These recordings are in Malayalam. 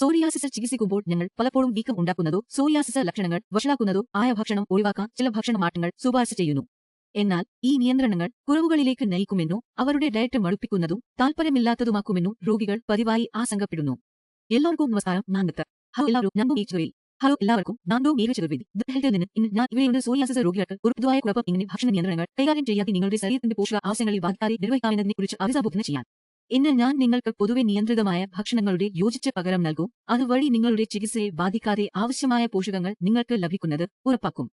സോറിയാസിസ് ചികിത്സിക്കുമ്പോൾ ഞങ്ങൾ പലപ്പോഴും വീക്കം ഉണ്ടാക്കുന്നതോ സോറിയാസിസ് ലക്ഷണങ്ങൾ വഷളാക്കുന്നതോ ആയ ഭക്ഷണം ഒഴിവാക്കാൻ ചില ഭക്ഷണ മാറ്റങ്ങൾ ശുപാർശ ചെയ്യുന്നു. എന്നാൽ ഈ നിയന്ത്രണങ്ങൾ കുറവുകളിലേക്ക് നയിക്കുമെന്നോ അവരുടെ ഡയറ്റ് മടുപ്പിക്കുന്നതും താൽപ്പര്യമില്ലാത്തതുമാക്കുമെന്നോ രോഗികൾ പതിവായി ആശങ്കപ്പെടുന്നു. എല്ലാവർക്കും നമസ്കാരം. ഹലോ എല്ലാവരും. ഹലോ എല്ലാവർക്കും. ഞാൻ ഡോ മേഘ ചതുർവേദി ഹെൽത്തിൽ നിന്ന് ഇന്ന് ഞാൻ ഇവിടെയുള്ള സോറിയാസിസ് രോഗികൾക്ക് ഒരു പൊതുവായ കുഴപ്പം ഇങ്ങനെ ഭക്ഷണ നിയന്ത്രണങ്ങൾ കൈകാര്യം ചെയ്യാതെ നിങ്ങളുടെ ശരീരത്തിന്റെ പോഷക ആവശ്യങ്ങളിൽ ബാധിക്കാതെ നിർവഹിക്കാമെന്നതിനെ കുറിച്ച് അഭിസംബോധന ചെയ്യാൻ. ഇന്ന് ഞാൻ നിങ്ങൾക്ക് പൊതുവെ നിയന്ത്രിതമായ ഭക്ഷണങ്ങളുടെ യോജിച്ച പകരം നൽകും. അതുവഴി നിങ്ങളുടെ ചികിത്സയെ ബാധിക്കാതെ ആവശ്യമായ പോഷകങ്ങൾ നിങ്ങൾക്ക് ലഭിക്കുന്നത് ഉറപ്പാക്കും.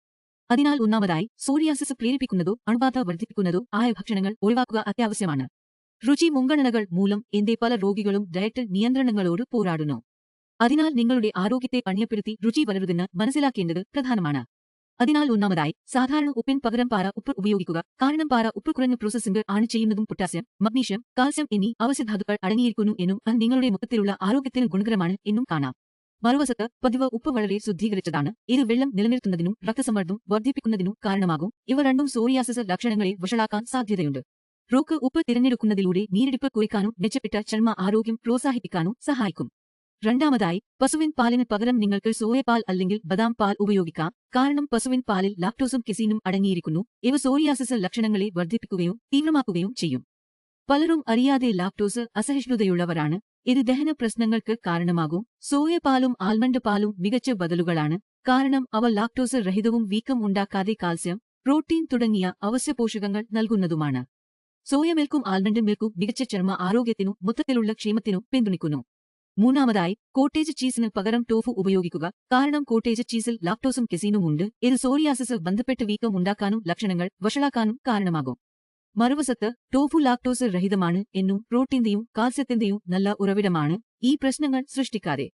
അതിനാൽ ഒന്നാമതായി സോറിയാസിസ് പ്രേരിപ്പിക്കുന്നതോ അണുബാധ വർദ്ധിപ്പിക്കുന്നതോ ആയ ഭക്ഷണങ്ങൾ ഒഴിവാക്കുക അത്യാവശ്യമാണ്. രുചി മുൻഗണനകൾ മൂലം എന്റെ പല രോഗികളും ഡയറ്റ് നിയന്ത്രണങ്ങളോട് പോരാടുന്നു. അതിനാൽ നിങ്ങളുടെ ആരോഗ്യത്തെ പണിയപ്പെടുത്തി രുചി വളരുതെന്ന് മനസ്സിലാക്കേണ്ടത് പ്രധാനമാണ്. അതിനാൽ ഒന്നാമതായി സാധാരണ ഉപ്പിൻ പകരം പാറ ഉപ്പ് ഉപയോഗിക്കുക. കാരണം പാറ ഉപ്പ് കുറഞ്ഞ പ്രോസസ്സിംഗ് ആണ് ചെയ്യുന്നതും പൊട്ടാസ്യം മഗ്നീഷ്യം കാൽസ്യം എന്നീ അവശ്യധാതുക്കൾ അടങ്ങിയിരിക്കുന്നു എന്നും അത് നിങ്ങളുടെ മൊത്തത്തിലുള്ള ആരോഗ്യത്തിന് ഗുണകരമാണ് എന്നും കാണാം. മറുവശത്ത് പതിവ് ഉപ്പ് വളരെ ശുദ്ധീകരിച്ചതാണ്. ഇത് വെള്ളം നിലനിർത്തുന്നതിനും രക്തസമ്മർദ്ദം വർദ്ധിപ്പിക്കുന്നതിനും കാരണമാകും. ഇവ രണ്ടും സോറിയാസിസ് ലക്ഷണങ്ങളെ വഷളാക്കാൻ സാധ്യതയുണ്ട്. റോക്ക് ഉപ്പ് തിരഞ്ഞെടുക്കുന്നതിലൂടെ നീരിടിപ്പ് കുറയ്ക്കാനും മെച്ചപ്പെട്ട ചർമ്മ ആരോഗ്യം പ്രോത്സാഹിപ്പിക്കാനും സഹായിക്കും. രണ്ടാമതായി പശുവിൻ പാലിന് പകരം നിങ്ങൾക്ക് സോയപാൽ അല്ലെങ്കിൽ ബദാം പാൽ ഉപയോഗിക്കാം. കാരണം പശുവിൻ പാലിൽ ലാക്ടോസും കെസീനും അടങ്ങിയിരിക്കുന്നു. ഇവ സോറിയാസിസ് ലക്ഷണങ്ങളെ വർദ്ധിപ്പിക്കുകയും തീവ്രമാക്കുകയും ചെയ്യും. പലരും അറിയാതെ ലാക്ടോസ് അസഹിഷ്ണുതയുള്ളവരാണ്. ഇത് ദഹന പ്രശ്നങ്ങൾക്ക് കാരണമാകും. സോയപാലും ആൽമണ്ട് പാലും മികച്ച ബദലുകളാണ്. കാരണം അവ ലാക്ടോസ് രഹിതവും വീക്കം ഉണ്ടാക്കാതെ കാൽസ്യം പ്രോട്ടീൻ തുടങ്ങിയ അവശ്യ പോഷകങ്ങൾ നൽകുന്നതുമാണ്. സോയ മിൽക്കും ആൽമണ്ട് മിൽക്കും മികച്ച ചർമ്മ ആരോഗ്യത്തിനും മൊത്തത്തിലുള്ള ക്ഷേമത്തിനും പിന്തുണയ്ക്കുന്നു. മൂന്നാമതായി കോട്ടേജ് ചീസിന് പകരം ടോഫു ഉപയോഗിക്കുക. കാരണം കോട്ടേജ് ചീസിൽ ലാക്ടോസും കെസീനും ഉണ്ട്. ഇത് സോറിയാസിസ് ബന്ധപ്പെട്ട് വീക്കം ഉണ്ടാക്കാനും ലക്ഷണങ്ങൾ വഷളാക്കാനും കാരണമാകും. മറുവശത്ത് ടോഫു ലാക്ടോസ് രഹിതമാണ് എന്നും പ്രോട്ടീന്റെയും കാൽസ്യത്തിന്റെയും നല്ല ഉറവിടമാണ്. ഈ പ്രശ്നങ്ങൾ സൃഷ്ടിക്കാതെ.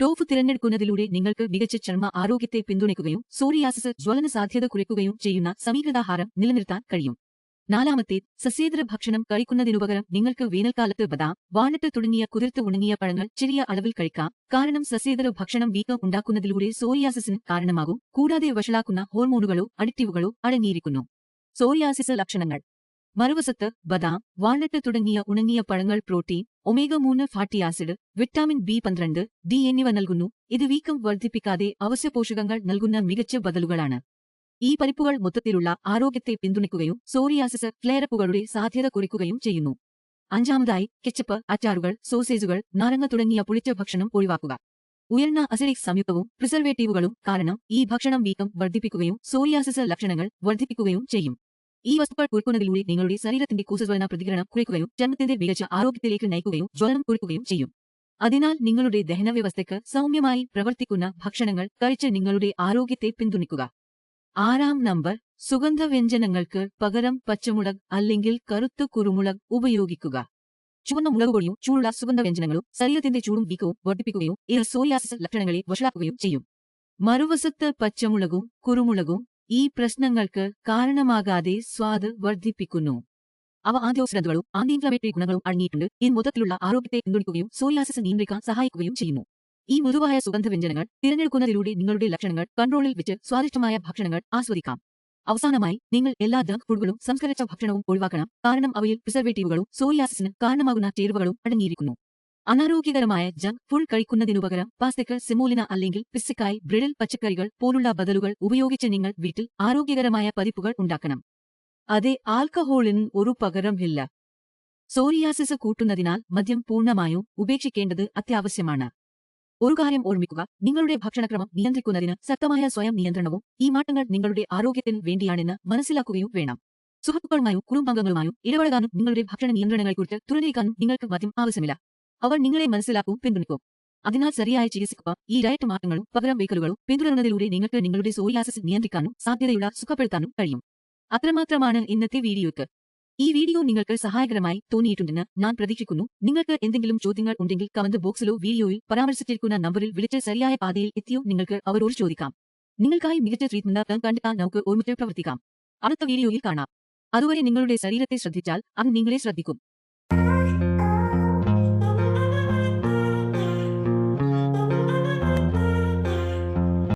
ടോഫു തിരഞ്ഞെടുക്കുന്നതിലൂടെ നിങ്ങൾക്ക് മികച്ച ചർമ്മ ആരോഗ്യത്തെ പിന്തുണയ്ക്കുകയും സോറിയാസിസ് ജ്വലന സാധ്യത കുറയ്ക്കുകയും ചെയ്യുന്ന സമീകൃതാഹാരം നിലനിർത്താൻ കഴിയും. നാലാമത്തെ സസ്യേതര ഭക്ഷണം കഴിക്കുന്നതിനുപകരം നിങ്ങൾക്ക് വേനൽക്കാലത്ത് ബദാം വാണിട്ട് തുടങ്ങിയ കുതിർത്ത് ഉണങ്ങിയ പഴങ്ങൾ ചെറിയ അളവിൽ കഴിക്കാം. കാരണം സസ്യേതര ഭക്ഷണം വീക്കം ഉണ്ടാക്കുന്നതിലൂടെ സോറിയാസിസിന് കാരണമാകും. കൂടാതെ വഷളാക്കുന്ന ഹോർമോണുകളോ അഡിക്റ്റീവുകളോ അടങ്ങിയിരിക്കുന്നു. സോറിയാസിസ് ലക്ഷണങ്ങൾ. മറുവശത്ത് ബദാം വാൾനട്ട് തുടങ്ങിയ ഉണങ്ങിയ പഴങ്ങൾ പ്രോട്ടീൻ ഒമേഗ മൂന്ന് ഫാറ്റി ആസിഡ് വിറ്റാമിൻ ബി പന്ത്രണ്ട് ഡി എന്നിവ നൽകുന്നു. ഇത് വീക്കം വർദ്ധിപ്പിക്കാതെ അവശ്യ പോഷകങ്ങൾ നൽകുന്ന മികച്ച ബദലുകളാണ്. ഈ പരിപ്പുകൾ മൊത്തത്തിലുള്ള ആരോഗ്യത്തെ പിന്തുണയ്ക്കുകയും സോറിയാസിസ് ഫ്ലെയറപ്പുകളുടെ സാധ്യത കുറയ്ക്കുകയും ചെയ്യുന്നു. അഞ്ചാമതായി കെച്ചപ്പ് അച്ചാറുകൾ സോസേജുകൾ നാരങ്ങ തുടങ്ങിയ പുളിച്ച ഭക്ഷണം ഒഴിവാക്കുക. ഉയർന്ന അസിഡിക് സംയുക്തവും പ്രിസർവേറ്റീവുകളും കാരണം ഈ ഭക്ഷണം വീക്കം വർദ്ധിപ്പിക്കുകയും സോറിയാസിസ് ലക്ഷണങ്ങൾ വർദ്ധിപ്പിക്കുകയും ചെയ്യും. ഈ വസ്തുക്കൾ കുറിക്കുന്നതിലൂടെ നിങ്ങളുടെ ശരീരത്തിന്റെ കൂസജ്വലന പ്രതികരണം കുറയ്ക്കുകയും ചർമ്മത്തിന്റെ മികച്ച ആരോഗ്യത്തിലേക്ക് നയിക്കുകയും ജ്വലനം കുറയ്ക്കുകയും ചെയ്യും. അതിനാൽ നിങ്ങളുടെ ദഹനവ്യവസ്ഥയ്ക്ക് സൗമ്യമായി പ്രവർത്തിക്കുന്ന ഭക്ഷണങ്ങൾ കഴിച്ച് നിങ്ങളുടെ ആരോഗ്യത്തെ പിന്തുണയ്ക്കുക. ആറാം നമ്പർ സുഗന്ധവ്യഞ്ജനങ്ങൾക്ക് പകരം പച്ചമുളക് അല്ലെങ്കിൽ കറുത്ത കുരുമുളക് ഉപയോഗിക്കുക. ചുവന്ന മുളകുപൊടിയും ചൂടുള്ള സുഗന്ധവ്യഞ്ജനങ്ങളും ശരീരത്തിന്റെ ചൂടും വീക്കവും വർദ്ധിപ്പിക്കുകയും ഇത് സോറിയാസിസ് ലക്ഷണങ്ങളെ വഷളാക്കുകയും ചെയ്യും. മറുവശത്ത് പച്ചമുളകും കുരുമുളകും ഈ പ്രശ്നങ്ങൾക്ക് കാരണമാകാതെ സ്വാദ് വർദ്ധിപ്പിക്കുന്നു. അവ ആന്റിയോക്സിഡന്റുകളും ആന്റി ഇൻഫ്ലമേറ്ററി ഗുണങ്ങളും അടങ്ങിയിട്ടുണ്ട്. ഇത് മൊത്തത്തിലുള്ള ആരോഗ്യത്തെ പിന്തുണയ്ക്കുകയും സോറിയാസിസ് നിയന്ത്രിക്കാൻ സഹായിക്കുകയും ചെയ്യുന്നു. ഈ മൃദുവായ സുഗന്ധവ്യഞ്ജനങ്ങൾ തിരഞ്ഞെടുക്കുന്നതിലൂടെ നിങ്ങളുടെ ലക്ഷണങ്ങൾ കൺട്രോളിൽ വെച്ച് സ്വാദിഷ്ടമായ ഭക്ഷണങ്ങൾ ആസ്വദിക്കാം. അവസാനമായി നിങ്ങൾ എല്ലാ ജങ്ക് ഫുഡുകളും സംസ്കരിച്ച ഭക്ഷണവും ഒഴിവാക്കണം. കാരണം അവയിൽ പ്രിസർവേറ്റീവുകളും സോറിയാസിസിന് കാരണമാകുന്ന ചേരുവകളും അടങ്ങിയിരിക്കുന്നു. അനാരോഗ്യകരമായ ജങ്ക് ഫുഡ് കഴിക്കുന്നതിനുപകരം പാസ്തയ്ക്ക് സിമോലിന അല്ലെങ്കിൽ പിസ്സക്കായി ബ്രിഡിൽ പച്ചക്കറികൾ പോലുള്ള ബദലുകൾ ഉപയോഗിച്ച് നിങ്ങൾ വീട്ടിൽ ആരോഗ്യകരമായ പതിപ്പുകൾ ഉണ്ടാക്കണം. അതെ ആൽക്കഹോളിന് ഒരു ഇല്ല. സോറിയാസിസ് കൂട്ടുന്നതിനാൽ മദ്യം പൂർണമായും ഉപേക്ഷിക്കേണ്ടത് അത്യാവശ്യമാണ്. ഒരു കാര്യം ഓർമ്മിക്കുക നിങ്ങളുടെ ഭക്ഷണക്രമം നിയന്ത്രിക്കുന്നതിന് ശക്തമായ സ്വയം നിയന്ത്രണവും ഈ മാറ്റങ്ങൾ നിങ്ങളുടെ ആരോഗ്യത്തിന് വേണ്ടിയാണെന്ന് മനസ്സിലാക്കുകയും വേണം. സുഹൃത്തുക്കളുമായും കുടുംബാംഗങ്ങളുമായും ഇടപഴകാനും നിങ്ങളുടെ ഭക്ഷണ നിയന്ത്രണങ്ങളെക്കുറിച്ച് തുറന്നേക്കാനും നിങ്ങൾക്ക് മദ്യം ആവശ്യമില്ല. അവർ നിങ്ങളെ മനസ്സിലാക്കും പിന്തുണയ്ക്കും. അതിനാൽ ശരിയായ ചികിത്സിക്കുക ഈ ഡയറ്റ് മാറ്റങ്ങളും പകരം വെക്കലുകളും പിന്തുടരുന്നതിലൂടെ നിങ്ങൾക്ക് നിങ്ങളുടെ സോറിയാസിസ് നിയന്ത്രിക്കാനും സാധ്യതയുള്ള സുഖപ്പെടുത്താനും കഴിയും. അത്രമാത്രമാണ് ഇന്നത്തെ വീഡിയോയ്ക്ക്. ഈ വീഡിയോ നിങ്ങൾക്ക് സഹായകരമായി തോന്നിയിട്ടുണ്ടെന്ന് ഞാൻ പ്രതീക്ഷിക്കുന്നു. നിങ്ങൾക്ക് എന്തെങ്കിലും ചോദ്യങ്ങൾ ഉണ്ടെങ്കിൽ കമന്റ് ബോക്സിലോ വീഡിയോയിൽ പരാമർശിച്ചിരിക്കുന്ന നമ്പറിൽ വിളിച്ച് ശരിയായ പാതയിൽ എത്തിയോ നിങ്ങൾക്ക് അവരോട് ചോദിക്കാം. നിങ്ങൾക്കായി മികച്ച ട്രീറ്റ്മെന്റ് കണ്ടെത്താൻ നമുക്ക് ഒരുമിച്ച് പ്രവർത്തിക്കാം. അടുത്ത വീഡിയോയിൽ കാണാം. അതുവരെ നിങ്ങളുടെ ശരീരത്തെ ശ്രദ്ധിച്ചാൽ അത് നിങ്ങളെ ശ്രദ്ധിക്കും.